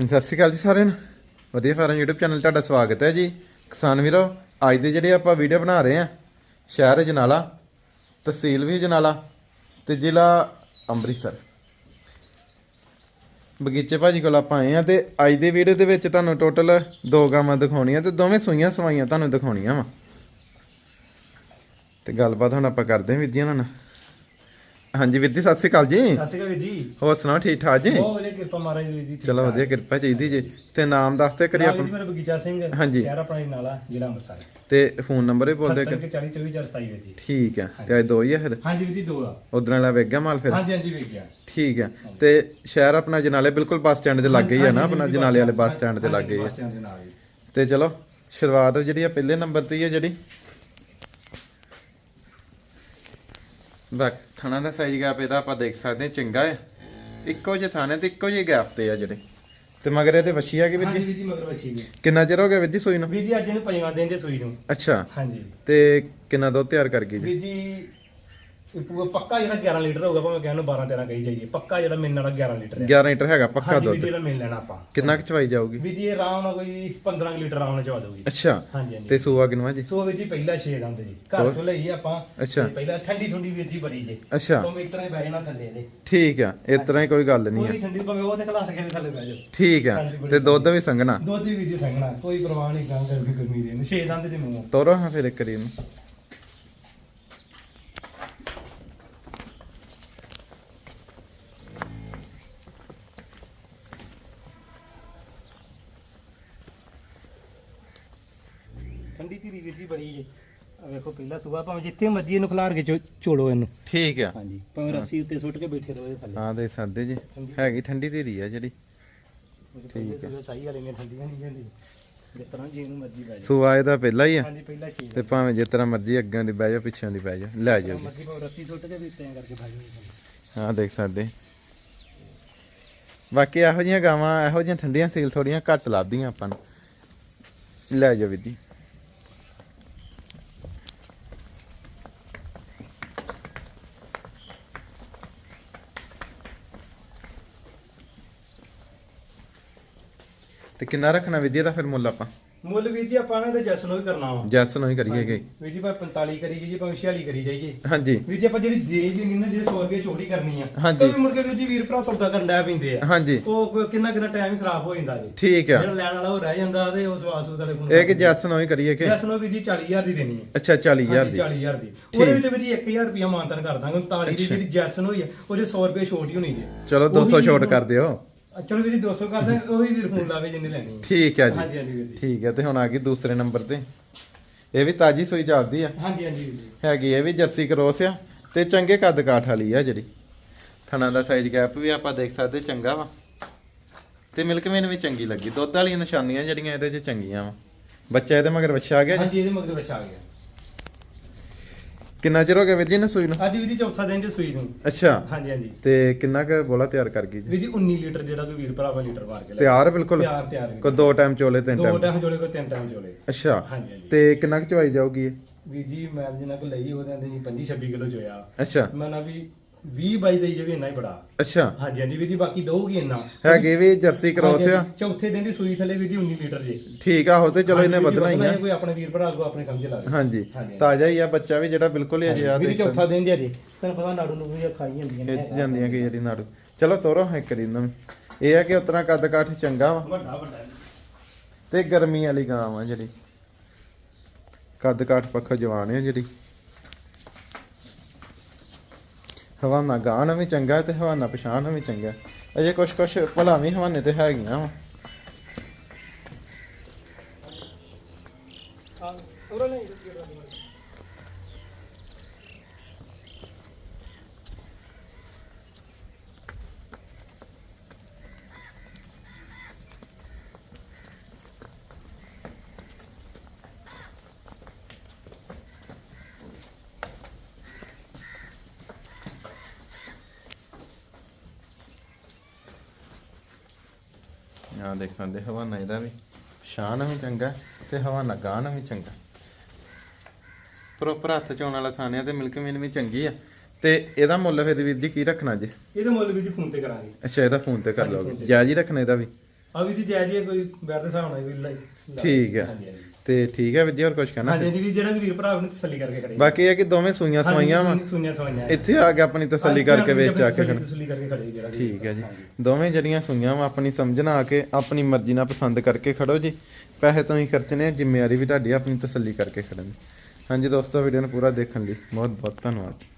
ਸਤਿ ਸ਼੍ਰੀ ਅਕਾਲ ਜੀ ਸਾਰਿਆਂ ਨੂੰ। ਵਧੀਆ ਫਾਰਮ YouTube ਚੈਨਲ ਤੁਹਾਡਾ ਸਵਾਗਤ ਹੈ ਜੀ। ਕਿਸਾਨ ਵੀਰੋ, ਅੱਜ ਦੇ ਜਿਹੜੇ ਆਪਾਂ ਵੀਡੀਓ ਬਣਾ ਰਹੇ ਆ ਸ਼ਹਿਰ ਜਨਾਲਾ ਤਹਿਸੀਲ ਵੀ ਜਨਾਲਾ ਤੇ ਜ਼ਿਲ੍ਹਾ ਅੰਮ੍ਰਿਤਸਰ। ਬਗੀਚੇ ਭਾਜੀ ਕੋਲ ਆਪਾਂ ਆਏ ਆ ਤੇ ਅੱਜ ਦੇ ਵੀਡੀਓ ਦੇ ਵਿੱਚ ਤੁਹਾਨੂੰ ਟੋਟਲ ਦੋ ਗਾਵਾਂ ਦਿਖਾਉਣੀਆਂ ਤੇ ਦੋਵੇਂ ਸੂਈਆਂ ਸਵਾਈਆਂ ਤੁਹਾਨੂੰ ਦਿਖਾਉਣੀਆਂ ਵਾ। ਤੇ ਗੱਲਬਾਤ ਹੁਣ ਆਪਾਂ ਕਰਦੇ ਹਾਂ ਵੀਰ ਜੀ ਉਹਨਾਂ ਨਾਲ। ਹਾਂਜੀ ਵੀਰ ਜੀ ਸਤਿ ਸ਼੍ਰੀ ਅਕਾਲ ਜੀ। ਸਤਿ ਸ਼੍ਰੀ ਅਕਾਲ ਜੀ। ਹੋਰ ਸੁਣਾਓ ਠੀਕ ਠਾਕ ਜੀ? ਬਹੁਤ ਵਧੀਆ ਕਿਰਪਾ ਮਹਾਰਾਜ ਦੀ ਜੀ ਚਲੋ ਵਧੀਆ ਕਿਰਪਾ ਚਾਹੀਦੀ ਜੀ। ਤੇ ਨਾਮ ਦੱਸਦੇ ਕਰੀ ਨਾਮ ਆਪਣਾ। ਜੀ ਮੇਰਾ ਬਗੀਚਾ ਸਿੰਘ ਹਾਂਜੀ। ਸ਼ਹਿਰ ਆਪਣਾ ਨਾਲਾ ਜ਼ਿਲ੍ਹਾ ਅੰਮ੍ਰਿਤਸਰ। ਤੇ ਫੋਨ ਨੰਬਰ ਵੀ ਬੋਲ ਦੇ 70 40 24 27 ਵੀਰ ਜੀ। ਠੀਕ ਹੈ ਤੇ ਅੱਜ ਦੋ ਹੀ ਆ ਫਿਰ? ਹਾਂਜੀ ਵੀਰ ਜੀ ਦੋ ਆ। ਉਧਰ ਵਾਲਾ ਵੇਖ ਗਿਆ ਮਾਲ ਫਿਰ? ਹਾਂਜੀ ਹਾਂਜੀ ਵੀਰ ਜੀ ਠੀਕ ਹੈ ਤੇ ਸ਼ਹਿਰ ਆਪਣਾ ਜਨਾਲੇ ਬਿਲਕੁਲ ਬੱਸ ਸਟੈਂਡ ਦੇ ਲਾਗੇ ਹੀ ਆ ਨਾ ਆਪਣਾ ਜਨਾਲੇ ਵਾਲੇ ਬੱਸ ਸਟੈਂਡ ਦੇ ਲਾਗੇ ਹੀ ਦੇ ਜੀ ਤੇ ਚਲੋ ਸ਼ੁਰੂਆਤ ਜਿਹੜੀ ਆ ਪਹਿਲੇ ਨੰਬਰ ਤੇ ਹੀ ਆ ਜਿਹੜੀ। ਬਕ ਥਣਾ ਦਾ ਸਾਈਜ਼ ਗੈਪ ਇਹਦਾ ਆਪਾਂ ਦੇਖ ਸਕਦੇ ਹਾਂ ਚੰਗਾ ਹੈ। ਇੱਕੋ ਜਿਹੇ ਥਾਣੇ ਤੇ ਇੱਕੋ ਜਿਹੇ ਗੈਪ ਤੇ ਆ ਜਿਹੜੇ। ਤੇ ਮਗਰ ਇਹਦੇ ਵਛੀ ਆ ਕਿ ਵੀਰ ਹਾਂਜੀ ਜੀ ਵੀਰ ਜੀ ਮਗਰ ਬੱਚੀ ਜੀ ਕਿੰਨਾ ਚਿਰ ਹੋ ਗਿਆ ਵੀਰ ਜੀ ਸੂਈ ਨੂੰ? ਵੀਰ ਜੀ ਅੱਜ ਇਹਨੂੰ ਪੰਜਵਾਂ ਦਿਨ ਦੇ ਸੂਈ ਨੂੰ। ਅੱਛਾ। ਹਾਂਜੀ। ਤੇ ਕਿੰਨਾ ਦੁੱਧ ਤਿਆਰ ਕਰ ਗਈ ਜੀ? ਵੀਰ ਜੀ ਇਹ ਪੂਰਾ ਪੱਕਾ ਜਿਹੜਾ 11 ਲੀਟਰ ਹੋਊਗਾ ਭਾਵੇਂ ਕਹਿਣ ਨੂੰ 12 13 ਕਹੀ ਜਾਈਏ ਪੱਕਾ ਜਿਹੜਾ ਮਿਲਣ ਵਾਲਾ 11 ਲੀਟਰ ਹੈ। 11 ਲੀਟਰ ਹੈਗਾ ਪੱਕਾ ਹਾਂਜੀ ਦੁੱਧ। ਜੀ ਜਿਹੜਾ ਮਿਲ ਲੈਣਾ ਆਪਾਂ। ਕਿੰਨਾ ਕੁ ਚਵਾਈ ਜਾਊਗੀ? ਵੀਰ ਜੀ ਇਹ ਆਰਾਮ ਨਾਲ ਕੋਈ 15 ਕੁ ਲੀਟਰ ਆਰਾਮ ਨਾਲ ਚਵਾ ਦਊਗੀ। ਅੱਛਾ। ਹਾਂਜੀ ਹਾਂਜੀ। ਤੇ ਸੂਆ ਕਿਨਵਾ ਜੀ? ਸੋ ਜੀ ਪਹਿਲਾ ਛੇਦ ਆਉਂਦੇ ਜੀ। ਘਰ ਤੋਂ ਲਈ ਆਪਾਂ ਅੱਛਾ। ਤੇ ਪਹਿਲਾਂ ਠੰਡੀ ਠੰਡੀ ਵੀਰ ਜੀ ਬੜੀ ਜੇ। ਅੱਛਾ। ਤੋਂ ਇੱਕ ਤਰ੍ਹਾਂ ਹੀ ਬਹਿ ਜਾਣਾ ਥੱਲੇ ਇਹਦੇ। ਠੀਕ ਆ ਇਸ ਤਰ੍ਹਾਂ ਹੀ ਕੋਈ ਗੱਲ ਨਹੀਂ ਆ। ਕੋਈ ਠੰਡੀ ਭਾਵੇਂ ਉਹ ਤੇ ਖਲਾ ਕੇ ਥੱਲੇ ਬਹਿ ਜਾਓ। ਠੀਕ ਆ ਤੇ ਦੁੱਧ ਵੀ ਸੰਘਣਾ। ਦੁੱਧ ਵੀਰ ਜੀ ਸੰਗਣਾ ਕੋਈ ਪਰਵਾਹ ਨਹੀਂ ਗਾਂ ਗਰਮੀ ਗਰਮੀ ਦੇ ਨੂੰ ਛੇ ਦੰਦ ਦੇ ਮੂੰਹ ਤੋਰੋ ਹਾਂ ਫਿਰ ਇੱਕ ਨੂੰ ਠੰਡੀ ਧੀਰੀ ਵੀਰ ਜੀ ਬੜੀ ਜੇ। ਆ ਵੇਖੋ ਪਹਿਲਾ ਸੁਬਾ ਭਾਵੇਂ ਜਿੱਥੇ ਮਰਜ਼ੀ ਇਹਨੂੰ ਖਿਲਾਰ ਕੇ ਚੋ- ਚੋਲੋ ਇਹਨੂੰ। ਠੀਕ ਆ। ਹਾਂਜੀ ਭਾਵੇਂ ਰੱਸੀ ਉੱਤੇ ਸੁੱਟ ਕੇ ਬੈਠੇ ਰਹੋ ਇਹਦੇ ਥੱਲੇ। ਹਾਂ ਦੇ ਸਾਦੇ ਜੀ। ਹੈਗੀ ਠੰਡੀ ਧੀਰੀ ਆ ਜਿਹੜੀ। ਠੀਕ ਹੈ ਸਹੀ ਵਾਲੇ ਨੇ ਠੰਡੀਆਂ ਨਹੀਂ ਜਾਂਦੀ ਜਿਸ ਤਰ੍ਹਾਂ ਜੀ ਨੂੰ ਮਰਜ਼ੀ ਬਹਿ ਜਾਓ। ਸੂਆ ਇਹਦਾ ਪਹਿਲਾ ਹੀ ਆ। ਹਾਂਜੀ ਪਹਿਲਾ ਛੇ ਤੇ ਭਾਵੇਂ ਜਿਸ ਤਰ੍ਹਾਂ ਮਰਜ਼ੀ ਅੱਗਾਂ ਦੀ ਬਹਿ ਜਾ ਪਿੱਛੋਂ ਦੀ ਬਹਿ ਜਾ ਲੈ ਜਾਓ ਜੀ। ਮਰਜ਼ੀ ਭਾਵੇਂ ਰੱਸੀ ਸੁੱਟ ਕੇ ਵੀ ਤੈਂ ਕਰਕੇ ਜਾਓ। ਹਾਂ ਦੇਖ ਸਕਦੇ। ਬਾਕੀ ਇਹੋ ਜਿਹੀਆਂ ਗਾਵਾਂ ਇਹੋ ਜਿਹੀਆਂ ਠੰਡੀਆਂ ਸੀਲ ਥੋੜੀਆਂ ਘੱਟ ਲੱਭਦੀਆਂ ਆਪਾਂ ਨੂੰ। ਲੈ ਜਾਓ ਵੀਰ ਜੀ। ਤੇ ਕਿੰਨਾ ਰੱਖਣਾ ਜੀ ਇਹਦਾ ਫਿਰ ਮੁੱਲ ਆਪਾਂ? ਮੁੱਲ ਵੀਰ ਜੀ ਆਪਾਂ ਨੇ ਤੇ ਜਸ ਨੂੰ ਹੀ ਕਰਨਾ ਵਾ। ਜੈਸ ਨੂੰ ਹੀ ਕਰੀਏਗੇ ਵੀਰ ਜੀ ਭਾਵੇਂ 45 ਕਰੀ ਜਾਈਏ ਭਾਵੇਂ 46 ਕਰੀ ਜਾਈਏ। ਹਾਂਜੀ। ਵੀਰ ਜੀ ਆਪਾਂ ਜਿਹੜੀ ਦੇ ਦੀ ਨਹੀਂ ਨਾ ਜਿਹੜੇ 100 ਰੁਪਏ ਛੋਟੀ ਕਰਨੀ ਆ ਹਾਂਜੀ। ਤਾਂ ਮੁੜ ਕੇ ਵੀਰ ਜੀ ਵੀਰ ਭਰਾ ਸੌਦਾ ਕਰਨ ਲੈ ਪੈਂਦੇ ਆ। ਹਾਂਜੀ। ਉਹ ਕਿੰਨਾ ਕਿੰਨਾ ਟਾਈਮ ਖਰਾਬ ਹੋ ਜਾਂਦਾ ਜੀ। ਠੀਕ ਆ। ਜਿਹੜਾ ਲੈਣ ਵਾਲਾ ਉਹ ਰਹਿ ਜਾਂਦਾ ਤੇ ਉਸ ਵਾਸ ਵਾਲੇ ਕੋਲ ਇਹ ਕਿ ਜੈਸ ਨੂੰ ਹੀ ਕਰੀਏ ਕਿ ਜਸ ਨੂੰ ਵੀਰ ਜੀ 40000 ਦੀ ਦੇਣੀ ਹੈ ਅੱਛਾ 40000 ਹਾਂਜੀ, ਦੀ। 40000 ਦੀ। ਉਹਦੇ ਵਿੱਚ ਵੀਰ ਜੀ 1000 ਰੁਪਇਆ ਮਾਨਤਨ ਕਰ ਦਾਂਗੇ 39 ਦੀ ਜਿਹੜੀ ਜੈਸਨ ਹੋਈ ਆ ਉਹ ਜੇ 100 ਰੁਪਏ ਛੋਟ ਹੀ ਹੋਣੀ ਜੀ। ਚਲੋ 200 ਛੋਟ ਕਰ ਦਿਓ। ਆ, ਚਲੋ ਵੀਰ ਜੀ 200 ਕਰ ਦਾਂਗੇ ਉਹੀ ਵੀਰ ਫੋਨ ਲਾਵੇ ਜਿੰਨੇ ਲੈਣੀ ਹੈ ਠੀਕ ਹੈ ਹਾਂਜੀ ਜੀ। ਹਾਂਜੀ ਵੀਰ ਜੀ। ਠੀਕ ਹੈ ਤੇ ਹੁਣ ਆ ਗਈ ਦੂਸਰੇ ਨੰਬਰ ਤੇ। ਇਹ ਵੀ ਤਾਜੀ ਸੂਈ ਚੱਲਦੀ ਆ। ਹਾਂਜੀ ਹਾਂਜੀ ਵੀਰ ਜੀ। ਹੈਗੀ ਇਹ ਵੀ ਜਰਸੀ ਕਰੋਸ ਆ ਤੇ ਚੰਗੇ ਕੱਦ ਕਾਠ ਵਾਲੀ ਆ ਜਿਹੜੀ। ਥਣਾ ਦਾ ਸਾਈਜ਼ ਗੈਪ ਵੀ ਆਪਾਂ ਦੇਖ ਸਕਦੇ ਚੰਗਾ ਵਾ। ਤੇ ਮਿਲਕ ਮੇਨ ਵੀ ਚੰਗੀ ਲੱਗੀ। ਦੁੱਧ ਵਾਲੀਆਂ ਨਿਸ਼ਾਨੀਆਂ ਜਿਹੜੀਆਂ ਇਹਦੇ 'ਚ ਚੰਗੀਆਂ ਵਾ। ਬੱਚਾ ਇਹਦੇ ਮਗਰ ਵੱਛਾ ਆ ਗਿਆ ਜੀ? ਹਾਂਜੀ ਇਹਦੇ ਮਗਰ ਆ ਗਿਆ। ਕਿੰਨਾ ਚਿਰ ਹੋ ਗਿਆ ਵੀਰ ਜੀ ਨੇ ਸੂਈ ਨੂੰ? ਅੱਜ ਵੀਰ ਜੀ ਚੌਥਾ ਦਿਨ ਚ ਸੂਈ ਨੂੰ। ਅੱਛਾ। ਹਾਂਜੀ ਹਾਂਜੀ। ਤੇ ਕਿੰਨਾ ਕੁ ਬੋਲਾ ਤਿਆਰ ਕਰ ਗਈ ਜੀ? ਵੀਰ ਜੀ 19 ਲੀਟਰ ਜਿਹੜਾ ਕੋਈ ਵੀਰ ਭਰਾਵਾ ਲੀਟਰ ਮਾਰ ਕੇ ਲੈ ਤਿਆਰ ਬਿਲਕੁਲ? ਤਿਆਰ ਤਿਆਰ ਵੀਰ। ਕੋ ਦੋ ਟਾਈਮ ਚੋਲੇ ਤਿੰਨ ਦੋ ਟਾਈਮ? ਟਾਈਮ ਜੋੜੇ ਕੋਈ ਤਿੰਨ ਟਾਈਮ ਜੋੜੇ ਅੱਛਾ। ਹਾਂਜੀ ਹਾਂਜੀ। ਤੇ ਕਿੰਨਾ ਕੁ ਚਵਾਈ ਜਾਊਗੀ ਇਹ? ਵੀਰ ਜੀ ਮੈਂ ਜਿੰਨਾ ਕੋ ਲਈ ਉਹਦੇ ਅੰਦਰ 25 26 ਕਿਲੋ ਜੋਇਆ ਅੱਛਾ। ਮੈਂ ਨਾ ਵੀ 20 22 ਦੇਈ ਜਾਵੇ ਇੰਨਾ ਹੀ ਬੜਾ। ਅੱਛਾ। ਹਾਂਜੀ ਹਾਂਜੀ ਵੀਰ ਜੀ ਬਾਕੀ ਦਊਗੀ ਇੰਨਾ। ਹੈਗੇ ਵੀ ਜਰਸੀ ਕਰੋਸ ਹਾਂਜੀ, ਆ। ਹਾਂਜੀ। ਚੌਥੇ ਦਿਨ ਦੀ ਸੂਈ ਥੱਲੇ ਵੀਰ ਜੀ 19 ਲੀਟਰ ਜੇ। ਠੀਕ ਆ ਹੋ ਤੇ ਚਲੋ ਇਹਨੇ ਹਾਂਜੀ ਵੀਰ ਜੀ, ਵਧਣਾ ਹੀ ਆ। ਕੋਈ ਆਪਣੇ ਵੀਰ ਭਰਾ ਕੋ ਆਪਣੇ ਸਮਝ ਲਾ ਹਾਂਜੀ ਹਾਂਜੀ। ਤਾਜ਼ਾ ਹੀ ਆ ਬੱਚਾ ਵੀ ਜਿਹੜਾ ਬਿਲਕੁਲ ਹੀ ਅਜੇ ਆ ਵੀਰ ਜੀ ਚੌਥਾ ਦਿਨ ਜੇ ਜੇ ਤੈਨੂੰ ਪਤਾ ਨਾੜੂ ਨੂੰ ਵੀ ਖਾਈ ਜਾਂਦੀਆਂ ਨੇ ਖਿੱਚ ਜਾਂਦੀਆਂ ਕਈ ਵਾਰੀ ਨਾੜੂ। ਚਲੋ ਤੋਰੋ ਹੈ ਕਰੀ ਨਾ। ਇਹ ਆ ਕਿ ਉਤਰਾ ਕੱਦ ਕਾਠ ਚੰਗਾ ਵਾ। ਵੱਡਾ ਵੱਡਾ। ਤੇ ਗਰਮੀ ਵਾਲੀ ਗਾਂ ਵਾ ਜਿਹੜੀ। ਕੱਦ ਕਾਠ ਪੱਖੋਂ ਜਵਾਨ ਹੈ ਜਿਹੜੀ। ਹਵਾਨਾ ਗਾਣ ਵੀ ਚੰਗਾ ਤੇ ਹਵਾਨਾ ਪਛਾਣ ਵੀ ਚੰਗਾ। ਅਜੇ ਕੁਛ ਕੁਛ ਭਲਾਵੇਂ ਹਵਾਨੇ ਤੇ ਹੈਗੀਆਂ ਵਾ। ਹਾਂ, ਉਰਾ ਆ ਦੇਖ ਸਕਦੇ ਹਵਾਨਾ ਇਹਦਾ ਵੀ। ਸ਼ਾਨ ਵੀ ਚੰਗਾ ਤੇ ਹਵਾਨਾ ਗਾਣ ਵੀ ਚੰਗਾ। ਪ੍ਰੋਪਰ ਹੱਥ ਚੋਣ ਵਾਲਾ ਥਾਣਿਆ ਤੇ ਮਿਲਕ ਮੀਨ ਵੀ ਚੰਗੀ ਆ। ਤੇ ਇਹਦਾ ਮੁੱਲ ਫਿਰ ਵੀਰ ਜੀ ਕੀ ਰੱਖਣਾ ਜੇ? ਇਹਦਾ ਮੁੱਲ ਵੀ ਜੀ ਫੋਨ ਤੇ ਕਰਾਂਗੇ। ਅੱਛਾ ਇਹਦਾ ਫੋਨ ਤੇ ਕਰ ਲਓਗੇ। ਜਾਇਜ਼ ਹੀ ਰੱਖਣਾ ਇਹਦਾ ਵੀ? ਆ ਵੀ ਸੀ ਜਾਇਜ਼ ਹੀ ਹੈ, ਕੋਈ ਬੈਰ ਦੇ ਹਿਸਾਬ ਨਾਲ ਵੀ ਲਾਈ ਠੀਕ ਹਾਂਜੀ ਹਾਂਜੀ। ਤੇ ਠੀਕ ਹੈ ਜੀ ਹੋਰ ਕੁਝ ਕਹਿਣਾ ਹਾਂਜੀ ਜੀ ਵੀ ਜਿਹੜਾ ਵੀ ਵੀਰ ਭਰਾ ਨੂੰ ਤਸੱਲੀ ਕਰਕੇ ਖੜੇ। ਬਾਕੀ ਇਹ ਕਿ ਦੋਵੇਂ ਸੂਈਆਂ ਸਵਾਈਆਂ ਵਾ। ਸੁਣਿਆ ਸਵਾਈਆਂ ਇੱਥੇ ਆ ਕੇ ਆਪਣੀ ਤਸੱਲੀ ਕਰਕੇ ਵੇਚ ਜਾ ਕੇ ਖੜਨਾ ਤਸੱਲੀ ਕਰਕੇ ਖੜੇ ਜਿਹੜਾ। ਠੀਕ ਹੈ ਜੀ। ਦੋਵੇਂ ਜਿਹੜੀਆਂ ਸੂਈਆਂ ਵਾ ਆਪਣੀ ਸਮਝਣਾ ਆ ਕੇ ਆਪਣੀ ਮਰਜ਼ੀ ਨਾਲ ਪਸੰਦ ਕਰਕੇ ਖੜੋ ਜੀ। ਪੈਸੇ ਤੁਸੀਂ ਖਰਚਣੇ ਆ, ਜ਼ਿੰਮੇਵਾਰੀ ਵੀ ਤੁਹਾਡੀ ਆਪਣੀ ਤਸੱਲੀ ਕਰਕੇ ਖੜਨ। ਦੀ ਹਾਂਜੀ ਦੋਸਤੋ ਵੀਡੀਓ ਨੂੰ ਪੂਰਾ ਦੇਖਣ ਲਈ ਬਹੁਤ ਬਹੁਤ ਧੰਨਵਾਦ।